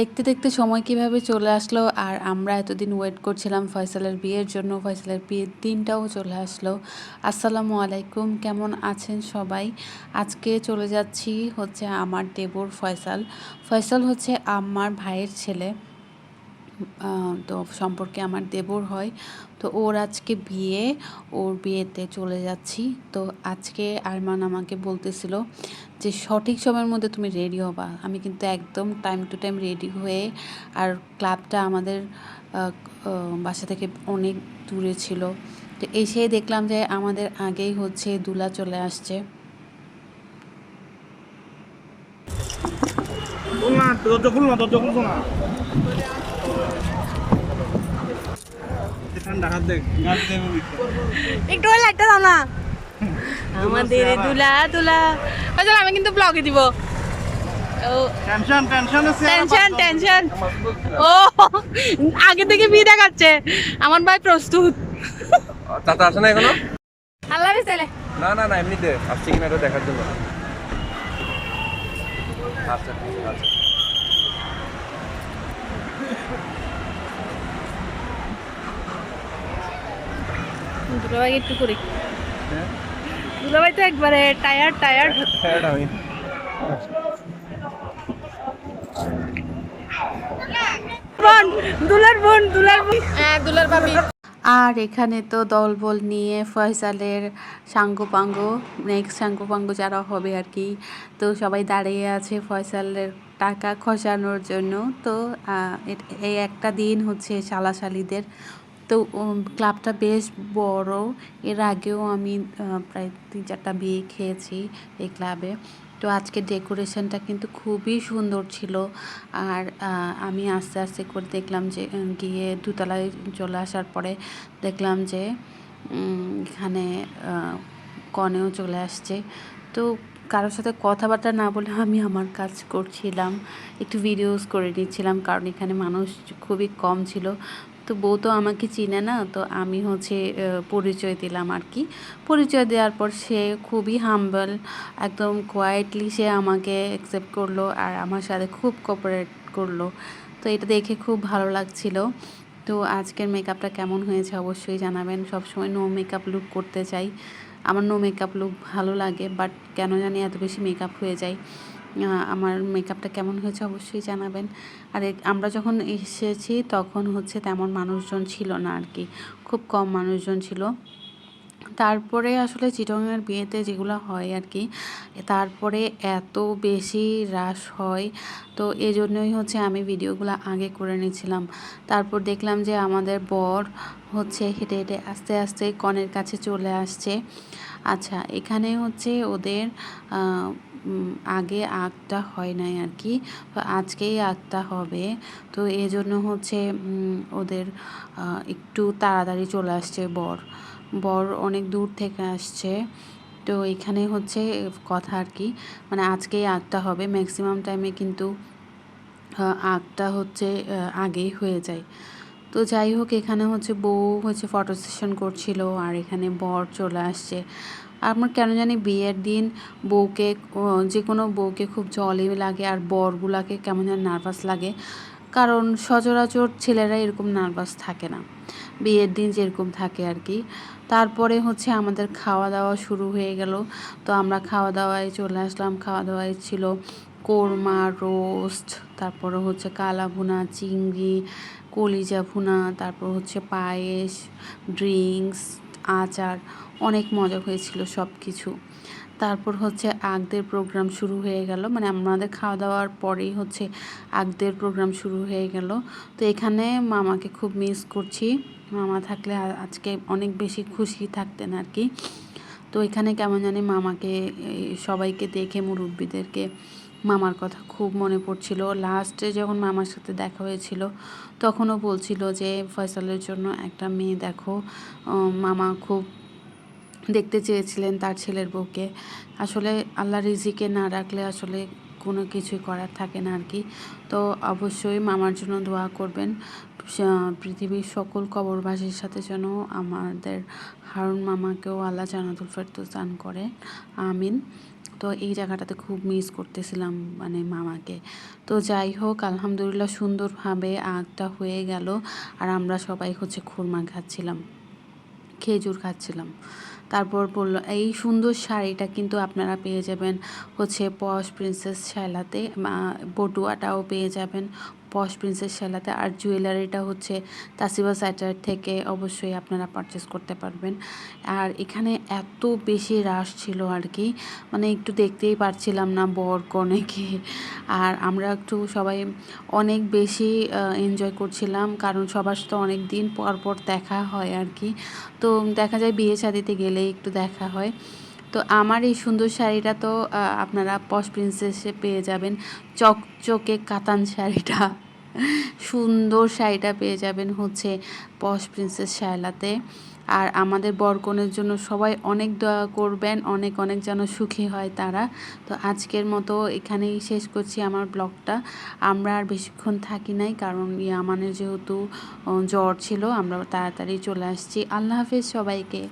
দেখতে দেখতে সময় কীভাবে চলে আসলো আর আমরা এতদিন ওয়েট করছিলাম ফয়সালের বিয়ের জন্য, ফয়সালের বিয়ের দিনটাও চলে আসলো। আসসালামু আলাইকুম, কেমন আছেন সবাই? আজকে চলে যাচ্ছি হচ্ছে আমার দেবর ফয়সাল। ফয়সাল হচ্ছে আমার ভাইয়ের ছেলে। তো সম্পর্কে আমার দেবর হয়। তো ওর আজকে বিয়ে, ওর বিয়েতে চলে যাচ্ছি। তো আজকে আরমান আমাকে বলতেছিল যে, সঠিক সময়ের মধ্যে তুমি রেডি হবা। আমি কিন্তু একদম টাইম টু টাইম রেডি হয়ে আর ক্লাবটা আমাদের বাসা থেকে অনেক দূরে ছিল। তো এসে দেখলাম যে, আমাদের আগেই হচ্ছে দুলা চলে আসছে। দরজা না ঠান্ডা হাত দেখ গাছ দেবে একটু ওই লাইটটা দাও না। আমাদের দুলা দুলা। আচ্ছা আমি কিন্তু ব্লগে দিব। টেনশন টেনশন আছে টেনশন টেনশন ও আগে থেকে বিয়ে দেখাচ্ছে। আমার ভাই প্রস্তুত। চাচা আসে না এখনও? আল্লাহ বিসালে না না না এমনিতে আসছে কিনা এটা দেখার জন্য। আচ্ছা আচ্ছা। দুলাভাই একটু করি। দুলাভাই তো একবারে হ্যাঁ আমি। বোন দুলার বোন দুলার বোন। হ্যাঁ দুলার ভাবি। আর এখানে তো দলবল নিয়ে ফয়সালের সাঙ্গপাঙ্গ নেক্সট সাঙ্গপাঙ্গ যারা হবে আর কি তো সবাই দাঁড়িয়ে আছে ফয়সালের টাকা খসানোর জন্য। তো এই একটা দিন হচ্ছে শালাশালিদের তো ক্লাবটা বেশ বড়। এর আগেও আমি প্রায় তিন চারটা বিয়ে খেয়েছি এই ক্লাবে। তো আজকে ডেকোরেশনটা কিন্তু খুবই সুন্দর ছিল। আর আমি আস্তে আস্তে করে দেখলাম যে গিয়ে দুতলায় চলে আসার পরে দেখলাম যে এখানে কনেও চলে আসছে। তো কারোর সাথে কথাবার্তা না বলে আমি আমার কাজ করছিলাম। একটু ভিডিওস করে নিচ্ছিলাম, কারণ এখানে মানুষ খুবই কম ছিল। তো বউ তো আমাকে চিনে না, তো আমি হচ্ছে পরিচয় দিলাম আর কি। পরিচয় দেওয়ার পর সে খুবই হাম্বল একদম কোয়াইটলি সে আমাকে অ্যাকসেপ্ট করল আর আমার সাথে খুব কোঅপারেট করল। তো এটা দেখে খুব ভালো লাগছিল। তো আজকের মেকআপটা কেমন হয়েছে অবশ্যই জানাবেন। সবসময় নো মেকআপ লুক করতে চাই। আমার নো মেকআপ লুক ভালো লাগে বাট কেন জানি এত বেশি মেকআপ হয়ে যায়। আমার মেকআপটা কেমন হয়েছে অবশ্যই জানাবেন। আর আমরা যখন এসেছি তখন হচ্ছে তেমন মানুষজন ছিল না আর কি খুব কম মানুষজন ছিল। তারপরে আসলে চিটংয়ের বিয়েতে যেগুলো হয় আর কি তারপরে এত বেশি রাশ হয়। তো এই জন্যই হচ্ছে আমি ভিডিওগুলো আগে করে নিয়েছিলাম। তারপর দেখলাম যে আমাদের বর হচ্ছে হেঁটে হেঁটে আস্তে আস্তে কনের কাছে চলে আসছে। আচ্ছা এখানে হচ্ছে ওদের আগে আগটা হয় নাই আর কি আজকেই আগটা হবে। তো এই জন্য হচ্ছে ওদের একটু তাড়াতাড়ি চলে আসছে বর। বর অনেক দূর থেকে আসছে। তো এখানে হচ্ছে কথা আর কি মানে আজকেই আগটা হবে। ম্যাক্সিমাম টাইমে কিন্তু আগটা হচ্ছে আগেই হয়ে যায়। তো যাই হোক, এখানে হচ্ছে বউ হচ্ছে ফটো সেশন করছিল আর এখানে বর চলে আসছে। আমার কেন জানি বিয়ের দিন বউকে যে কোনো বউকে খুব জলই লাগে আর বরগুলাকে কেমন যেন নার্ভাস লাগে। কারণ সচরাচর ছেলেরা এরকম নার্ভাস থাকে না। বিয়ের দিন যেরকম থাকে আর কি। তারপরে হচ্ছে আমাদের খাওয়া দাওয়া শুরু হয়ে গেল। তো আমরা খাওয়া দাওয়ায় চলে আসলাম। খাওয়া দাওয়ায় ছিল কোরমা, রোস্ট, তারপরে হচ্ছে কালা ভুনা, চিংড়ি, কলিজা ভুনা, তারপর হচ্ছে পায়েস, ড্রিঙ্কস, আচার, অনেক মজা হয়েছিল সব কিছু তারপর হচ্ছে আগদের প্রোগ্রাম শুরু হয়ে গেল। মানে আমাদের খাওয়া দাওয়ার পরেই হচ্ছে আগদের প্রোগ্রাম শুরু হয়ে গেল। তো এখানে মামাকে খুব মিস করছি। মামা থাকলে আজকে অনেক বেশি খুশি থাকতেন আর কি তো এখানে কেমন জানি মামাকে সবাইকে দেখে মুরব্বীদেরকে মামার কথা খুব মনে পড়ছিল। লাস্টে যখন মামার সাথে দেখা হয়েছিল, তখনও বলছিল যে, ফয়সালের জন্য একটা মেয়ে দেখো। মামা খুব দেখতে চেয়েছিলেন তার ছেলের বউকে। আসলে আল্লাহ রিজিকে না রাখলে আসলে কোনো কিছুই করার থাকে না আর কি। তো অবশ্যই মামার জন্য দোয়া করবেন। পৃথিবীর সকল কবরবাসীর সাথে যেন আমাদের হারুন মামাকেও আল্লাহ জানাতুল ফেরদৌস দান করে। আমিন। তো এই জায়গাটাতে খুব মিস করতেছিলাম মানে মামাকে। তো যাই হোক, আলহামদুলিল্লাহ সুন্দরভাবে আগটা হয়ে গেল। আর আমরা সবাই হচ্ছে খুরমা খাচ্ছিলাম, খেজুর খাচ্ছিলাম। তারপর বলল, এই সুন্দর শাড়িটা কিন্তু আপনারা পেয়ে যাবেন হচ্ছে পশ প্রিন্সেস শ্যালাতে, মা- বটুয়াটাও পেয়ে যাবেন পশ প্রিন্সেস শ্যালাতে আর জুয়েলারিটা হচ্ছে তাসিবা স্যাটার থেকে অবশ্যই আপনারা পারচেস করতে পারবেন। আর এখানে এত বেশি রাশ ছিল আর কি মানে একটু দেখতেই পারছিলাম না বর কনেকে আর আমরা একটু সবাই অনেক বেশি এনজয় করছিলাম, কারণ সবার সাথে অনেক দিন পর পর দেখা হয় আর কি। তো দেখা যায় বিয়ে শাদিতে গেলেই একটু দেখা হয়। তো আমার এই সুন্দর শাড়িটা তো আপনারা পশ প্রিন্সেসে পেয়ে যাবেন। চকচকে কাতান শাড়িটা, সুন্দর শাড়িটা পেয়ে যাবেন হচ্ছে পশ প্রিন্সেস শায়লাতে। আর আমাদের বরকনের জন্য সবাই অনেক দোয়া করবেন, অনেক অনেক যেন সুখী হয় তারা। তো আজকের মতো এখানেই শেষ করছি আমার ব্লগটা। আমরা আর বেশিক্ষণ থাকি নাই, কারণ ইয়ামানের যেহেতু জ্বর ছিল, আমরা তাড়াতাড়ি চলে আসছি। আল্লাহ হাফেজ সবাইকে।